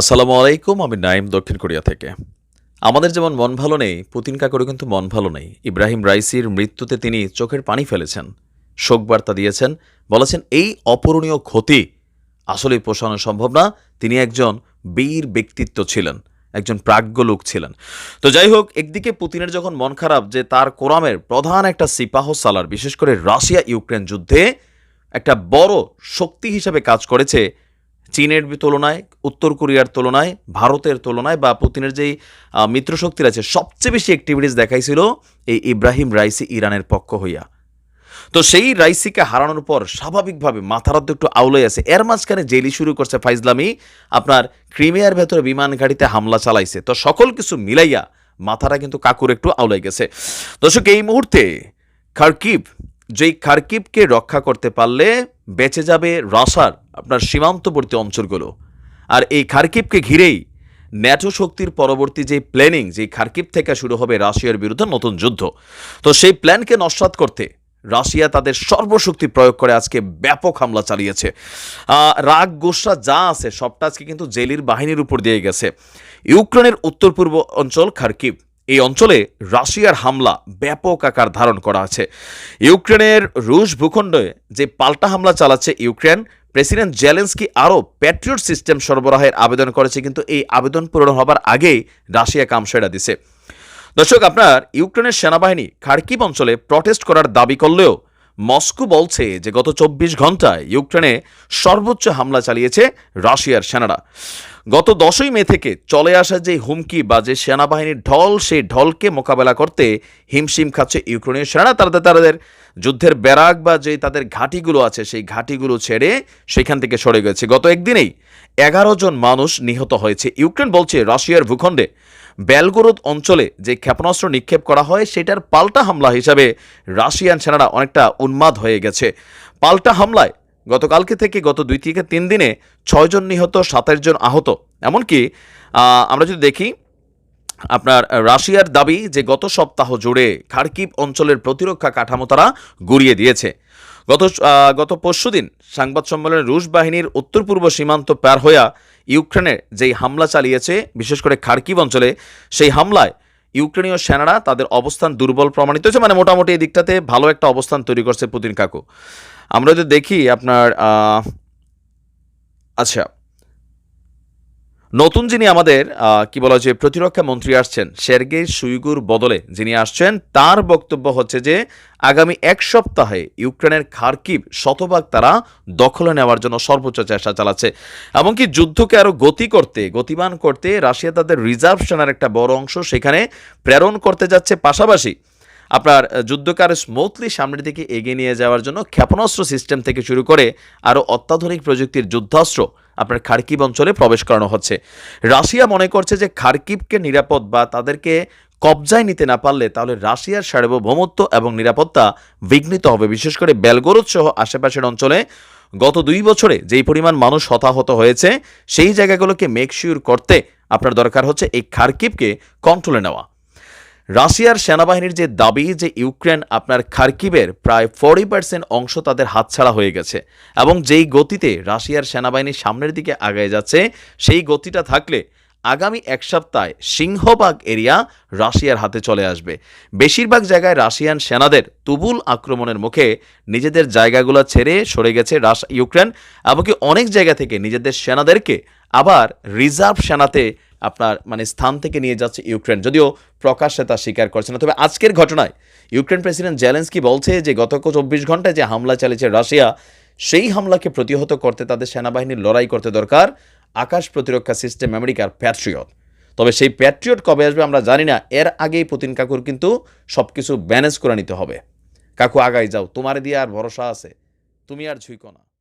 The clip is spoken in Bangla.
আসসালামু আলাইকুম, আমি নাইম দক্ষিণ কোরিয়া থেকে। আমাদের যেমন মন ভালো নেই, পুতিন কাকুরও কিন্তু মন ভালো নেই। ইব্রাহিম রাইসির মৃত্যুতে তিনি চোখের পানি ফেলেছেন, শোক বার্তা দিয়েছেন, বলেছেন, এই অপূরণীয় ক্ষতি আসলে পোষানো সম্ভব না। তিনি একজন বীর ব্যক্তিত্ব ছিলেন, একজন প্রাজ্ঞ লোক ছিলেন। তো যাই হোক, একদিকে পুতিনের যখন মন খারাপ যে তার কোরামের প্রধান একটা সিপাহ সালার, বিশেষ করে রাশিয়া ইউক্রেন যুদ্ধে একটা বড় শক্তি হিসেবে কাজ করেছে চীনের তুলনায়, উত্তর কোরিয়ার তুলনায়, ভারতের তুলনায় বা পুতিনের যেই মিত্রশক্তির আছে, সবচেয়ে বেশি অ্যাক্টিভিটিস দেখাইছিল এই ইব্রাহিম রাইসি ইরানের পক্ষ হইয়া। তো সেই রাইসিকে হারানোর পর স্বাভাবিকভাবে মাথারাদ্দ একটু আউলাই আছে। এর মাঝখানে জেলি শুরু করছে ফাইজলামি, আপনার ক্রিমিয়ার ভেতরে বিমান ঘাটিতে হামলা চালাইছে। তো সকল কিছু মিলাইয়া মাথাটা কিন্তু কাকুর একটু আউলাই গেছে। দর্শক, এই মুহূর্তে খারকিব, যেই খারকিবকে রক্ষা করতে পারলে বেঁচে যাবে রাশার আপনার সীমান্তবর্তী অঞ্চলগুলো। আর এই খার্কিভকে ঘিরেই ন্যাটো শক্তির পরবর্তী যে প্ল্যানিং, যে খার্কিভ থেকে শুরু হবে রাশিয়ার বিরুদ্ধে নতুন যুদ্ধ। তো সেই প্ল্যানকে নস্বাত করতে রাশিয়া তাদের সর্বশক্তি প্রয়োগ করে আজকে ব্যাপক হামলা চালিয়েছে। রাগ, গোসা যা আছে সবটা আজকে কিন্তু জেলির বাহিনীর উপর দিয়ে গেছে। ইউক্রেনের উত্তর পূর্ব অঞ্চল খার্কিভ এই অঞ্চলে রাশিয়ার হামলা ব্যাপক আকার ধারণ করা আছে। ইউক্রেনের রুশ ভূখণ্ডে যে পাল্টা হামলা চালাচ্ছে ইউক্রেন, প্রেসিডেন্ট জেলেন্সকি আরও প্যাট্রিয়ট সিস্টেম সরবরাহের আবেদন করেছে, কিন্তু এই আবেদন পূরণ হবার আগেই রাশিয়া কাম সেরা দিছে। দর্শক, আপনার ইউক্রেনের সেনাবাহিনী খার্কিব অঞ্চলে প্রটেস্ট করার দাবি করলেও মস্কো বলছে যে গত চব্বিশ ঘন্টায় ইউক্রেনে সর্বোচ্চ হামলা চালিয়েছে রাশিয়ার সেনারা। গত দশই মে থেকে চলে আসা যে হুমকি বা যে সেনাবাহিনীর ঢল, সেই ঢলকে মোকাবেলা করতে হিমশিম খাচ্ছে ইউক্রেনীয় সেনারা। তাদের তাদের যুদ্ধের ব্যারাক বা যে তাদের ঘাঁটিগুলো আছে, সেই ঘাঁটিগুলো ছেড়ে সেখান থেকে সরে গেছে। গত একদিনেই এগারো জন মানুষ নিহত হয়েছে। ইউক্রেন বলছে রাশিয়ার ভূখণ্ডে বেলগোরোদ অঞ্চলে যে ক্ষেপণাস্ত্র নিক্ষেপ করা হয়, সেটার পাল্টা হামলা হিসাবে রাশিয়ান সেনারা অনেকটা উন্মাদ হয়ে গেছে। পাল্টা হামলায় গতকালকে থেকে গত দুই থেকে তিন দিনে ছয়জন নিহত সাতাশ জন আহত। এমনকি আমরা যদি দেখি, আপনার রাশিয়ার দাবি যে গত সপ্তাহ জুড়ে খার্কিব অঞ্চলের প্রতিরক্ষা কাঠামো তারা গুড়িয়ে দিয়েছে। গত গত পরশু দিন সাংবাদ সম্মেলনে রুশ বাহিনীর উত্তর পূর্ব সীমান্ত পার হইয়া ইউক্রেনের যেই হামলা চালিয়েছে, বিশেষ করে খার্কিব অঞ্চলে, সেই হামলায় ইউক্রেনীয় সেনারা তাদের অবস্থান দুর্বল প্রমাণিত হয়েছে। মানে মোটামুটি এই দিকটাতে ভালো একটা অবস্থান তৈরি করছে পুতিন কাকু। আমরা যদি দেখি আপনার আচ্ছা নতুন যিনি আমাদের কি বলা যে প্রতিরক্ষা মন্ত্রী আসছেন সের্গে সুইগুর বদলে যিনি আসছেন তার বক্তব্য হচ্ছে যে আগামী এক সপ্তাহে ইউক্রেনের খার্কিব শতভাগ তারা দখলে নেওয়ার জন্য সর্বোচ্চ চেষ্টা চালাচ্ছে। এমনকি যুদ্ধকে আরও গতি করতে গতিমান করতে রাশিয়া তাদের রিজার্ভ সেনার একটা বড় অংশ সেখানে প্রেরণ করতে যাচ্ছে। পাশাপাশি আপনার আহ, যুদ্ধকে আরও স্মুথলি সামনের দিকে এগিয়ে নিয়ে যাওয়ার জন্য ক্ষেপণাস্ত্র সিস্টেম থেকে শুরু করে আরও অত্যাধুনিক প্রযুক্তির যুদ্ধাস্ত্র আপনার খার্কিব অঞ্চলে প্রবেশ করানো হচ্ছে। রাশিয়া মনে করছে যে খার্কিবকে নিরাপদ বা তাদেরকে কবজায় নিতে না পারলে তাহলে রাশিয়ার সার্বভৌমত্ব এবং নিরাপত্তা বিঘ্নিত হবে। বিশেষ করে বেলগোরদ সহ আশেপাশের অঞ্চলে গত দুই বছরে যেই পরিমাণ মানুষ হতাহত হয়েছে, সেই জায়গাগুলোকে মেকশিওর করতে আপনার দরকার হচ্ছে এই খার্কিবকে কন্ট্রোলে নেওয়া। রাশিয়ার সেনাবাহিনীর যে দাবি যে ইউক্রেন আপনার খার্কিবের প্রায় ফর্টি পার্সেন্ট অংশ তাদের হাতছাড়া হয়ে গেছে এবং যেই গতিতে রাশিয়ার সেনাবাহিনী সামনের দিকে আগায় যাচ্ছে, সেই গতিটা থাকলে আগামী এক সপ্তাহে সিংহবাগ এরিয়া রাশিয়ার হাতে চলে আসবে। বেশিরভাগ জায়গায় রাশিয়ান সেনাদের তুবুল আক্রমণের মুখে নিজেদের জায়গাগুলো ছেড়ে সরে গেছে রাশ ইউক্রেন, এমনকি অনেক জায়গা থেকে নিজেদের সেনাদেরকে আবার রিজার্ভ সেনাতে আপনার মানে স্থান থেকে নিয়ে যাচ্ছে ইউক্রেন। যদিও প্রকাশ্যে তা স্বীকার করছে না। তবে আজকের ঘটনায় ইউক্রেন প্রেসিডেন্ট জেলেন্সকি বলছে যে, গত চব্বিশ ঘন্টায় যে হামলা চালিয়েছে রাশিয়া, সেই হামলাকে প্রতিহত করতে তাদের সেনাবাহিনীর লড়াই করতে দরকার। আকাশ প্রতিরক্ষা সিস্টেম আমেরিকার প্যাট্রিয়ট। তবে সেই প্যাট্রিয়ট কবে আসবে আমরা জানি না। এর আগেই পুতিন কাকুর কিন্তু সব কিছু ব্যানেজ করে নিতে হবে। কাকু আগাই যাও, তোমার দিয়ে আর ভরসা আছে। তুমি আর ছুঁইকো না।